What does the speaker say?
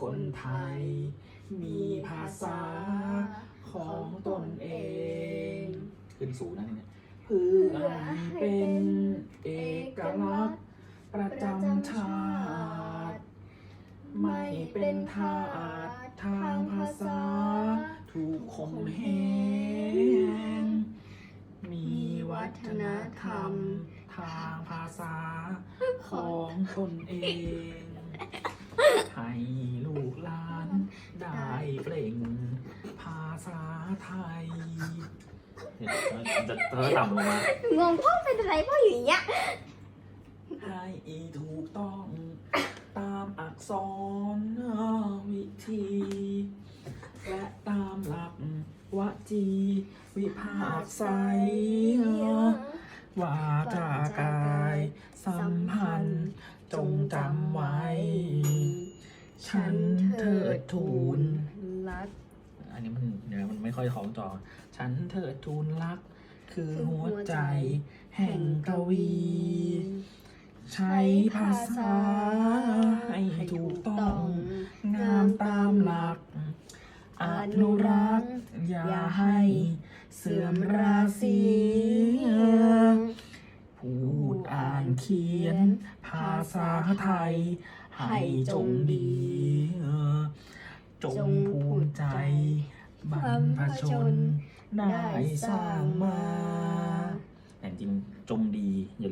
คนไทย มีภาษาของตนเอง ขึ้นสูงนะเนี่ยเพื่อให้เป็นเอกลักษณ์ประจำชาติ ไม่เป็นทาสทางภาษา ถูกข่มเหงมีวัฒนธรรมทางภาษาของตนเอง ไทยจะเธอต่ำลงมางงพ่อเป็นอะไรพ่ออยู่อย่างเงี้ยให้ถูกต้อง ตามอักษรวิธี และตามหลักวจี วิภาคใสว่าจากาย สัมพันธ์จงจำไว้ ฉันเทิดทูนรัก อันนี้มันเดี๋ยมันไม่ค่อยคล้องจองฉันเทิดทูนรัก คือหัวใจ แห่งกวี ใช้ภาษา ให้ถูกต้อง งามตามหลัก อนุรักษ์ อย่าให้เสื่อมราศีพูดอ่านเขียน ภาษาไทย ให้จงดี จงภูมิใจ บรรพชน ได้สร้างมาแต่จริงจงดีอย่าลืม